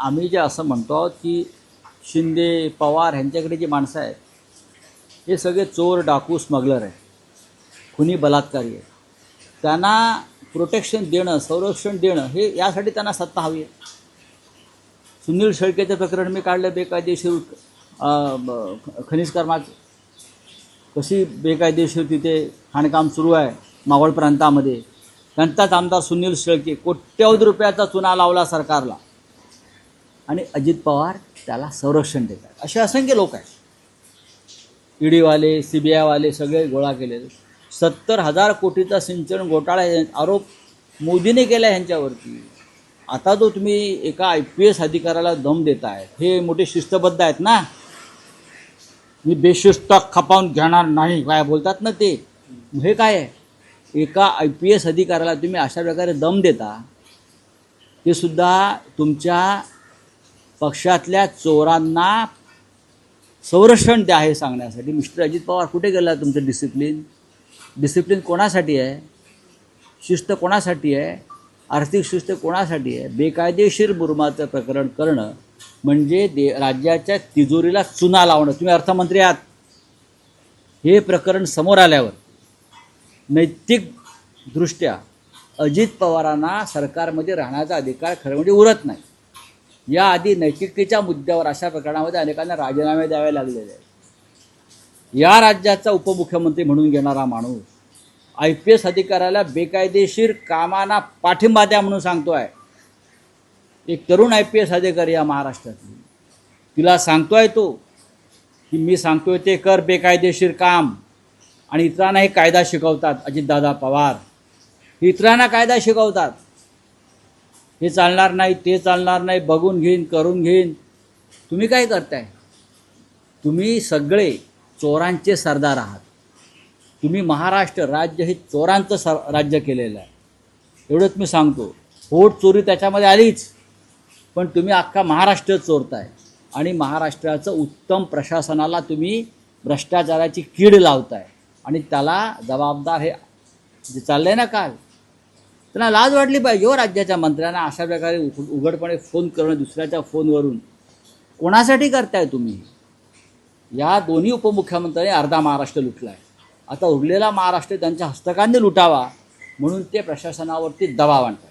आम्ही जे असं म्हणतो आहोत की शिंदे पवार ह्यांच्याकडे जी माणसं आहेत हे सगळे चोर डाकू स्मगलर आहे खुनी बलात्कारी आहे त्यांना प्रोटेक्शन देणं संरक्षण देणं हे यासाठी त्यांना सत्ता हवी आहे. सुनील शेळकेचं प्रकरण मी काढलं बेकायदेशीर खनिज कर्माचं. कशी बेकायदेशीर तिथे खाणकाम सुरू आहे मावळ प्रांतामध्ये. त्यांचाच आमदार सुनील शेळके कोट्यवधी रुपयाचा चुना लावला सरकारला. आणि अजित पवार त्याला संरक्षण देतात. असे असंख्य लोक आहेत. ईडीवाले सी बी आयवाले सगळे गोळा केलेले सत्तर हजार कोटीचा सिंचन घोटाळा आरोप मोदीने केला ह्यांच्यावरती आता जो तुम्ही एका आय पी एस अधिकाऱ्याला दम देताय. हे मोठे शिस्तबद्ध आहेत ना? मी बेशिस्त खपावून घेणार नाही. काय बोलतात ना ते? हे काय आहे? एका आय पी एस अधिकाऱ्याला तुम्ही अशा प्रकारे दम देता ते सुद्धा तुमच्या पक्षातल्या चोरांना संरक्षण द्या हे सांगण्यासाठी. मिस्टर अजित पवार कुठे गेला तुमचं डिसिप्लिन डिसिप्लिन कोणासाठी आहे? शिस्त कोणासाठी आहे? आर्थिक शिस्त कोणासाठी आहे? बेकायदेशीर बुरमाचं प्रकरण करणं म्हणजे दे राज्याच्या तिजोरीला चुना लावणं. तुम्ही अर्थमंत्री आहात. हे प्रकरण समोर आल्यावर नैतिकदृष्ट्या अजित पवारांना सरकारमध्ये राहण्याचा अधिकार खरं म्हणजे उरत नाही. याआधी नैतिकतेच्या मुद्द्यावर अशा प्रकरणामध्ये अनेकांना राजीनामे द्यावे लागलेले. आहेत या राज्याचा उपमुख्यमंत्री म्हणून घेणारा माणूस आय पी एस अधिकाऱ्याला बेकायदेशीर कामांना पाठिंबा द्या म्हणून सांगतो आहे एक तरुण आय पी एस अधिकारी या महाराष्ट्रातली. तिला सांगतो आहे तो की मी सांगतोय ते कर बेकायदेशीर काम. आणि इतरांना हे कायदा शिकवतात अजितदादा पवार. इतरांना कायदा शिकवतात. हे चालणार नाही ते चालणार नाही बघून घेईन करून घेईन. तुम्ही काय करताय? तुम्ही सगळे चोरांचे सरदार आहात. तुम्ही महाराष्ट्र राज्य हे चोरांचं सर राज्य केलेलं आहे. एवढंच मी सांगतो. होट चोरी त्याच्यामध्ये आलीच. पण तुम्ही अख्खा महाराष्ट्र चोरताय. आणि महाराष्ट्राचं उत्तम प्रशासनाला तुम्ही भ्रष्टाचाराची कीड लावताय. आणि त्याला जबाबदार हे जे चाललं आहे ना काल त्यांना लाज वाटली पाहिजे. हो राज्याच्या मंत्र्यांना अशा प्रकारे उघडपणे फोन करणं दुसऱ्याच्या फोनवरून. कोणासाठी करताय तुम्ही? या दोन्ही उपमुख्यमंत्र्यांनी अर्धा महाराष्ट्र लुटला आहे आता उरलेला महाराष्ट्र त्यांच्या हस्तकांनी लुटावा म्हणून ते प्रशासनावरती दबाव आणतात